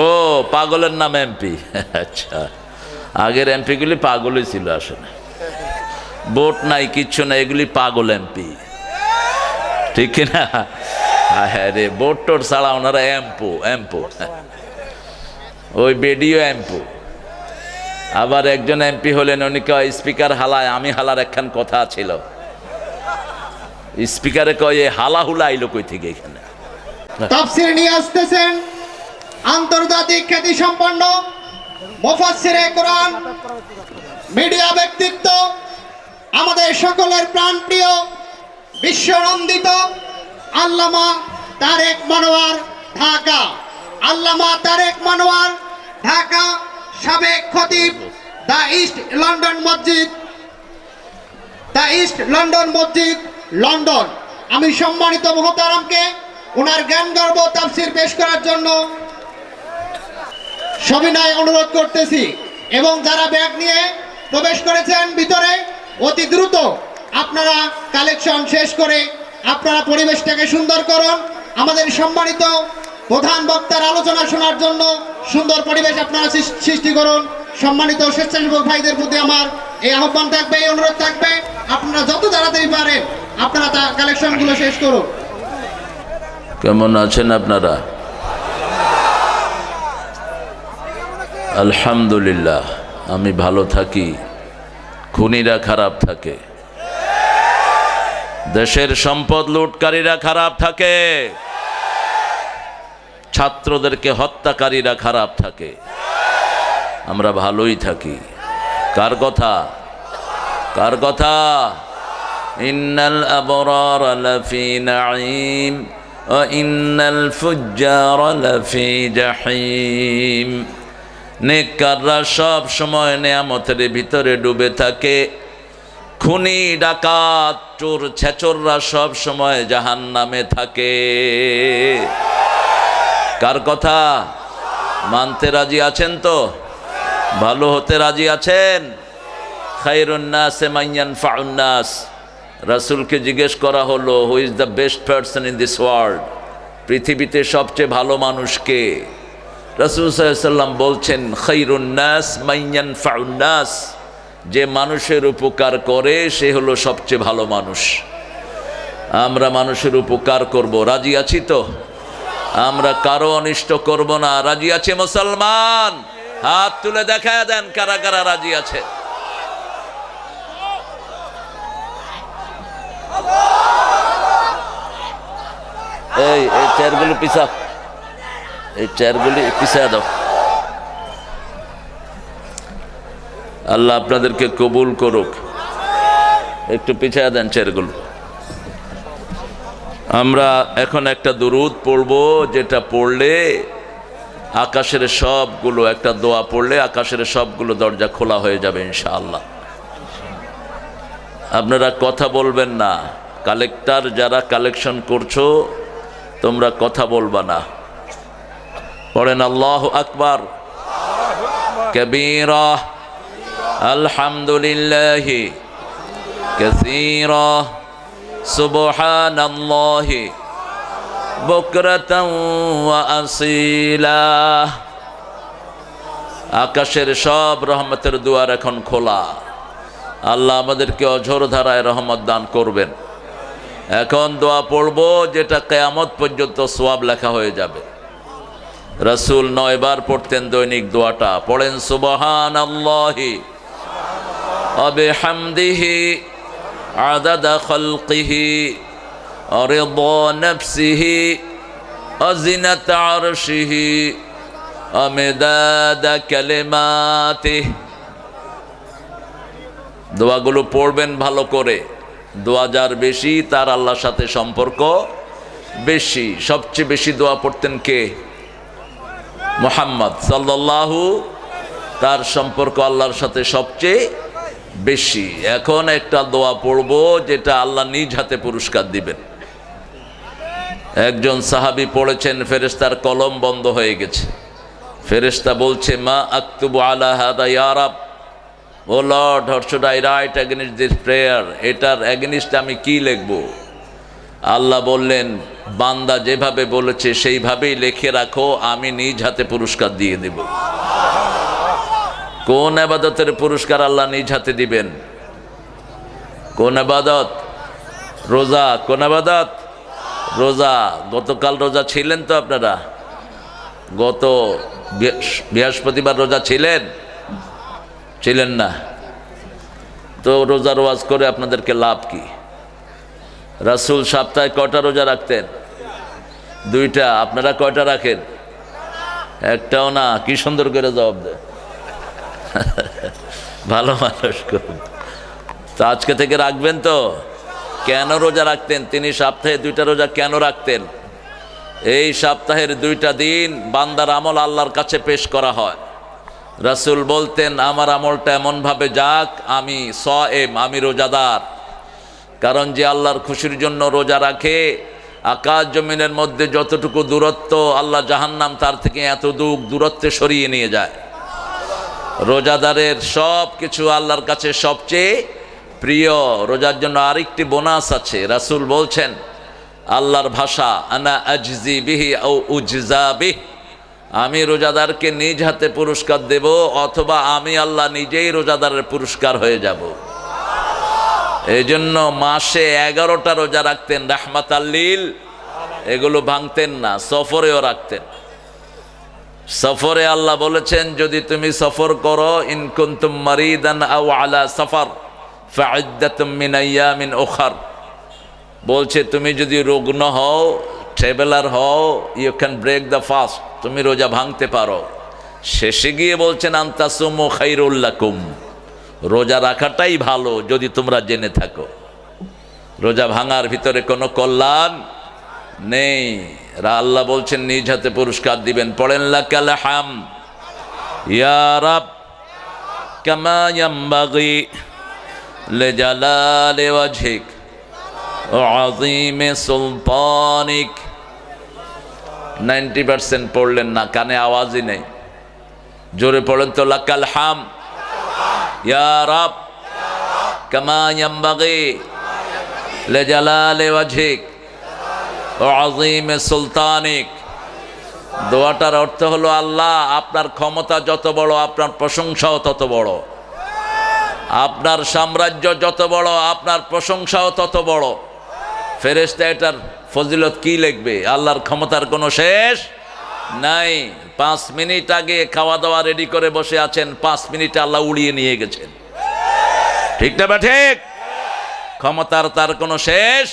ও, পাগলের নাম এমপি। আচ্ছা। আগের এমপিগুলি পাগলই ছিল আসলে। ভোট নাই, কিচ্ছু নাই, এগুলি পাগল এমপি। ঠিক না? রে টোট ছাড়া ওনারা এমপো এমপো। ওই বেডিও এমপো। আবার একজন এমপি হলেন, উনি কয়, স্পিকার হালায়, আমি হালার একখান কথা ছিল। স্পিকারে কয় হালা হুলা আইলো কই থেকে এখানে? তাফসির নিয়ে আসতেছেন। আন্তর্জাতিক খ্যাতি সম্পন্ন মুফাসসিরে কোরআন, মিডিয়া ব্যক্তিত্ব, আমাদের সকলের প্রাণপ্রিয়, বিশ্বনন্দিত আল্লামা তারেক মনোয়ার ঢাকা। আল্লামা তারেক মনোয়ার ঢাকা, সাবেক খতিব, দ্য ইস্ট লন্ডন মসজিদ, দ্য ইস্ট লন্ডন মসজিদ, লন্ডন। আমি সম্মানিত মহতারামকে ওনার জ্ঞান গর্ব তাফসির পেশ করার জন্য সবিনয় অনুরোধ করতেছি। এবং যারা ব্যাগ নিয়ে প্রবেশ করেছেন ভিতরে, অতি দ্রুত আপনারা কালেকশন শেষ করে আপনারা পরিবেশটাকে সুন্দর করুন। আমাদের সম্মানিত প্রধান বক্তার আলোচনা শোনার জন্য সুন্দর পরিবেশ আপনারা সৃষ্টি করুন। সম্মানিত স্বেচ্ছাসেবক ভাইদের প্রতি আমার এই আহ্বান থাকবে, এই অনুরোধ থাকবে। আপনারা যত তাড়াতাড়ি পারেন, আপনারা তা কালেকশনগুলো শেষ করুন। কেমন আছেন আপনারা? আলহামদুলিল্লাহ, আমি ভালো থাকি, খুনিরা খারাপ থাকে, দেশের সম্পদ লুটকারীরা খারাপ থাকে, ছাত্রদেরকে হত্যাকারীরা খারাপ থাকে, আমরা ভালোই থাকি, কার কথা কার কথা, ইন্নাল ইন্নাল ফুজ্জার লাফি জাহিম। নেককাররা সব সময় নেয়ামতের ভিতরে ডুবে থাকে। খুনি, ডাকাত, চোর, ছেচররা সব সময় জাহান নামে থাকে। কার কথা? মানতে রাজি আছেন তো? ভালো হতে রাজি আছেন? খাইরুন্নাস মাইয়ান ফাউন্নাস রাসুলকে জিজ্ঞেস করা হলো who is the best person in this world পৃথিবীতে সবচেয়ে ভালো মানুষকে রাসুল সাল্লাম বলছেন খৈরুন্নাস মাইয়ান ফাউন্নাস যে মানুষের উপকার করে, সে হলো সবচেয়ে ভালো মানুষ। আমরা মানুষের উপকার করব। রাজি আছি তো? আমরা কারও অনিষ্ট করব না। রাজি আছে মুসলমান? হাত তুলে দেখা দেন কারা কারা রাজি আছে। এই চেয়ারগুলো পিছা এই চেয়ারগুলি পিছা দাও। আল্লাহ আপনাদেরকে কবুল করুক। একটু পিছিয়ে দেন চেয়ারগুলো। আমরা এখন একটা দুরুদ পড়ব, যেটা পড়লে আকাশের সবগুলো, একটা দোয়া পড়লে আকাশের সবগুলো দরজা খোলা হয়ে যাবে ইনশাআল্লাহ। আপনারা কথা বলবেন না। কালেক্টার যারা কালেকশন করছ, তোমরা কথা বলবা না। পড়েন আল্লাহ আকবর। কবির। আলহামদুলিল্লাহ। কসির। সুবহান আল্লাহ বকরত আসিলা। আকাশের সব রহমতের দুয়ার এখন খোলা। আল্লাহ আমাদেরকে অঝোর ধারায় রহমত দান করবেন। এখন দোয়া পড়ব, যেটা কেয়ামত পর্যন্ত সোয়াব লেখা হয়ে যাবে। রসুল নয়বার পড়তেন দৈনিক দোয়াটা। পড়েন সুবহান খলকিহি অরে দোয়াগুলো পড়বেন ভালো করে। দোয়া যার বেশি, তার আল্লাহর সাথে সম্পর্ক বেশি। সবচেয়ে বেশি দোয়া পড়তেন কে? মোহাম্মদ সাল্লাল্লাহু তার সম্পর্ক আল্লাহর সাথে সবচেয়ে বেশি। এখন একটা দোয়া পড়ব যেটা আল্লাহ নিজ হাতে পুরস্কার দিবেন। একজন সাহাবি পড়েছেন ফেরেস্তার কলম বন্ধ হয়ে গেছে। ফেরেস্তা বলছে, মা আক্তুবু আলা হাদা ইয়ারাব O lord how should I write against this prayer এটার অ্যাগেনিস্ট আমি কি লিখব? আল্লাহ বললেন, বান্দা যেভাবে বলেছে সেইভাবেই লিখে রাখো, আমি নিজ হাতে পুরস্কার দিয়ে দেব। কোন আবাদতের পুরস্কার আল্লাহ নিজ হাতে দিবেন? কোন আবাদত? রোজা। কোন আবাদত? রোজা। গতকাল রোজা ছিলেন তো আপনারা? গত বৃহস্প- বৃহস্পতিবার রোজা ছিলেন? ছিলেন না। তো রোজার ওয়াজ করে আপনাদেরকে লাভ কি? রাসুল সপ্তাহে কটা রোজা রাখতেন? দুইটা। আপনারা কয়টা রাখেন? একটাও না। কি সুন্দর করে জবাব দেয়। ভালো মানুষ খুব। তো আজকে থেকে রাখবেন তো? কেন রোজা রাখতেন? তিনি সপ্তাহে দুইটা রোজা কেন রাখতেন? এই সপ্তাহের দুইটা দিন বান্দার আমল আল্লাহর কাছে পেশ করা হয়। রাসূল বলতেন, আমার আমলটা এমনভাবে যাক, আমি স এম আমি রোজাদার। কারণ যে আল্লাহর খুশির জন্য রোজা রাখে, আকাশ জমিনের মধ্যে যতটুকু দূরত্ব আল্লাহ জাহান্নাম তার থেকে এত দূর দূরত্বে সরিয়ে নিয়ে যায়। রোজাদারের সব কিছু আল্লাহর কাছে সবচেয়ে প্রিয়, রোজার জন্য আরেকটি বোনাস আছে। রাসূল বলছেন, আল্লাহর ভাষা, আনা আজজি বিহি ও উজজা বিহ। আমি রোজাদারকে নিজ হাতে পুরস্কার দেব অথবা আমি আল্লাহ নিজেই রোজাদারের পুরস্কার হয়ে যাব। এই জন্য মাসে এগারোটা রোজা রাখতেন রাহমাত আল্লিল এগুলো ভাঙতেন না, সফরেও রাখতেন। সফরে আল্লাহ বলেছেন, যদি তুমি সফর করো ইনকুন্তুম মারিদান আও আলা সফর মিন উখার। বলছে, তুমি যদি রুগ্ন হও, ট্রেভেলার হও, you can break the fast, তুমি রোজা ভাঙতে পারো। শেষে গিয়ে বলছেন, আন্তাসুমু খাইরুল্লাকুম রোজা রাখাটাই ভালো, যদি তোমরা জেনে থাকো। রোজা ভাঙার ভিতরে কোনো কল্যাণ নেই। রা আল্লাহ বলছেন, নিজ হাতে পুরস্কার দিবেন। পড়েন, লাকাল হাম। রাব, কামা ইয়ামবাগি লিজালালি ওয়াজহিক ওয়া সুলতানিক। 90% পার্সেন্ট পড়লেন না, কানে আওয়াজই নেই। জোরে পড়েন তো, লাকাল হাম। ইয়া রাব ইয়ামবাগি লিজালালি ওয়াজহিক ও আজিম সুলতানিক দোয়াটার অর্থ হলো আল্লাহ, আপনার ক্ষমতা যত বড়, আপনার প্রশংসাও তত বড়। আপনার সাম্রাজ্য যত বড়, আপনার প্রশংসাও তত বড়। ফেরেস্তা এটার ফজিলত কি লিখবে? আল্লাহর ক্ষমতার কোনো শেষ নাই, পাঁচ মিনিট আগে খাওয়া দাওয়া রেডি করে বসে আছেন, পাঁচ মিনিটে আল্লাহ উড়িয়ে নিয়ে গেছেন। ঠিক না ঠিক? ক্ষমতার তার কোনো শেষ?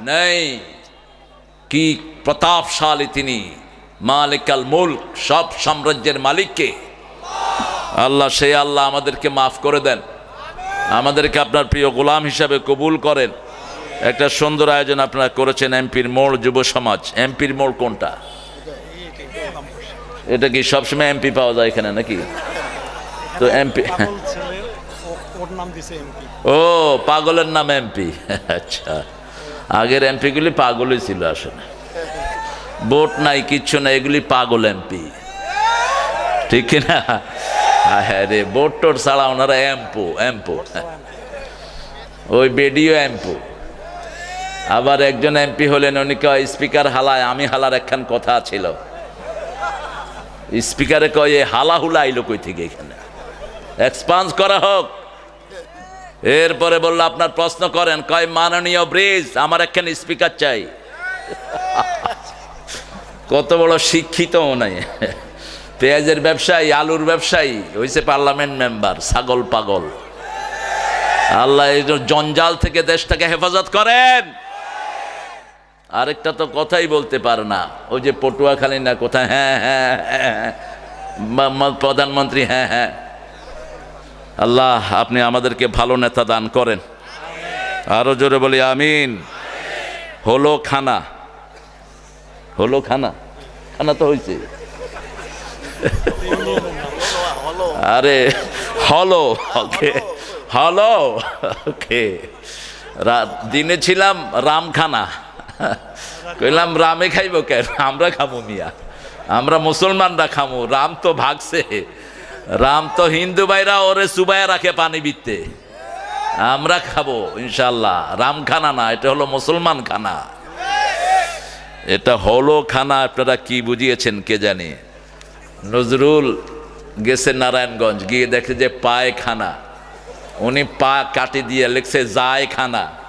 নেই। কি প্রতাপশালী তিনি মালিকাল মুল্ক, সব সাম্রাজ্যের মালিককে। আল্লাহ সেই আল্লাহ আমাদেরকে মাফ করে দেন। আমাদেরকে আপনার প্রিয় গোলাম হিসাবে কবুল করেন। একটা সুন্দর আয়োজন আপনারা করেছেন এমপির মোড় যুব সমাজ। এমপির মোড় কোনটা? এটা কি সবসময় এমপি পাওয়া যায় এখানে নাকি? তো এমপি ও- পাগলের নাম এমপি আচ্ছা। আগের এমপিগুলি পাগলই ছিল আসলে। ভোট নাই কিচ্ছু নাই এগুলি পাগল এমপি ঠিক না? হ্যাঁ রে ভোট টোট ছাড়া ওনারা এমপো এমপো ওই বেডিও এমপো আবার একজন এমপি হলেন উনি স্পিকার হালায় আমি হালার একখান কথা ছিল। স্পিকারে কয়, এ হালা হুলা আইলো কই থেকে এখানে? এক্সপান্স করা হোক। এরপরে বলল, আপনার প্রশ্ন করেন, কয় মাননীয় ব্রিজ, আমার একখানে স্পিকার চাই? কত বড় শিক্ষিত নাই পেঁয়াজের ব্যবসায়ী, আলুর ব্যবসায়ী হয়েছে পার্লামেন্ট মেম্বার, ছাগল পাগল। আল্লাহ জঞ্জাল থেকে দেশটাকে হেফাজত করেন। আরেকটা তো কথাই বলতে পারে না। ওই যে পটুয়াখালী না কোথায়? হ্যাঁ হ্যাঁ হ্যাঁ হ্যাঁ। প্রধানমন্ত্রী হ্যাঁ হ্যাঁ। আল্লাহ, আপনি আমাদেরকে ভালো নেতা দান করেন। আরও জোরে বলি, আমিন। হলো খানা। হলো খানা। খানা তো হয়েছে আরে, হলো, ওকে। হলো, ওকে। দিনে ছিলাম রামখানা। কইলাম, রামে খাইব কেন? আমরা খামো মিয়া। আমরা মুসলমানরা খামো। রাম তো ভাগছে। রাম তো হিন্দু ভাইরা ওরে সুবাইয়া রাখে পানি বিতে। আমরা খাব ইনশাল্লাহ রাম খানা না, এটা হলো মুসলমান খানা। এটা হলো খানা, আপনারা কি বুঝিয়েছেন কে জানে? নজরুল গেছে নারায়ণগঞ্জ, গিয়ে দেখে যে পায়খানা। উনি পা কাটি দিয়ে লিখছে, যায় খানা।